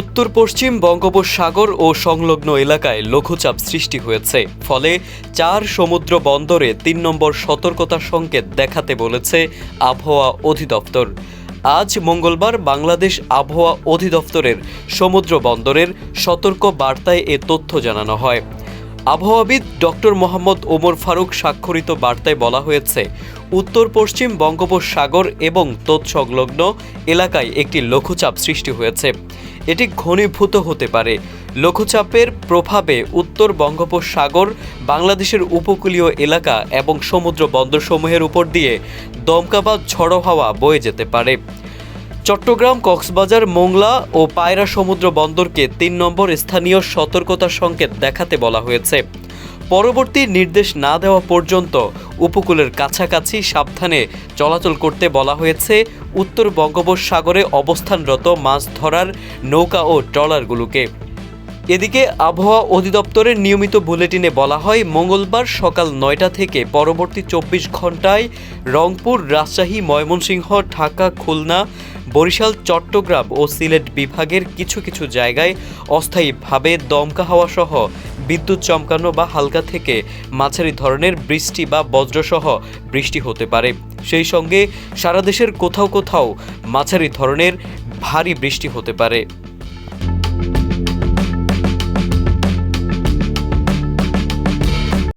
উত্তর পশ্চিম বঙ্গোপসাগর ও সংলগ্ন এলাকায় লঘুচাপ সৃষ্টি হয়েছে। ফলে চার সমুদ্র বন্দরে তিন নম্বর সতর্কতা সংকেত দেখাতে বলেছে আবহাওয়া অধিদপ্তর। আজ মঙ্গলবার বাংলাদেশ আবহাওয়া অধিদপ্তরের সমুদ্র বন্দরের সতর্ক বার্তায় এ তথ্য জানানো হয়। আবহাওয়াবিদ ডক্টর মোহাম্মদ ওমর ফারুক স্বাক্ষরিত বার্তায় বলা হয়েছে, উত্তর পশ্চিম বঙ্গোপসাগর এবং তৎসংলগ্ন এলাকায় একটি লঘুচাপ সৃষ্টি হয়েছে। এটি ঘনীভূত হতে পারে। লঘুচাপের প্রভাবে উত্তর বঙ্গোপসাগর, বাংলাদেশের উপকূলীয় এলাকা এবং সমুদ্র বন্দরসমূহের উপর দিয়ে দমকা বা ঝড়ো হাওয়া বয়ে যেতে পারে। চট্টগ্রাম, কক্সবাজার, মোংলা ও পায়রা সমুদ্র বন্দরকে তিন নম্বর স্থানীয় সতর্কতা সংকেত দেখাতে বলা হয়েছে। পরবর্তী নির্দেশ না দেওয়া পর্যন্ত উপকূলের কাছাকাছি সাবধানে চলাচল করতে বলা হয়েছে উত্তর বঙ্গোপসাগরে অবস্থানরত মাছ ধরার নৌকা ও ট্রলারগুলোকে। এদিকে আবহাওয়া অধিদপ্তরের নিয়মিত বুলেটিনে বলা হয়, মঙ্গলবার সকাল নয়টা থেকে পরবর্তী চব্বিশ ঘন্টায় রংপুর, রাজশাহী, ময়মনসিংহ, ঢাকা, খুলনা, বরিশাল, চট্টগ্রাম ও সিলেট বিভাগের কিছু কিছু জায়গায় অস্থায়ীভাবে দমকা হাওয়া সহ বিদ্যুৎ চমকানো বা হালকা থেকে মাঝারি ধরনের বৃষ্টি বা বজ্রসহ বৃষ্টি হতে পারে। সেই সঙ্গে সারা দেশের কোথাও কোথাও মাঝারি ধরনের ভারী বৃষ্টি হতে পারে।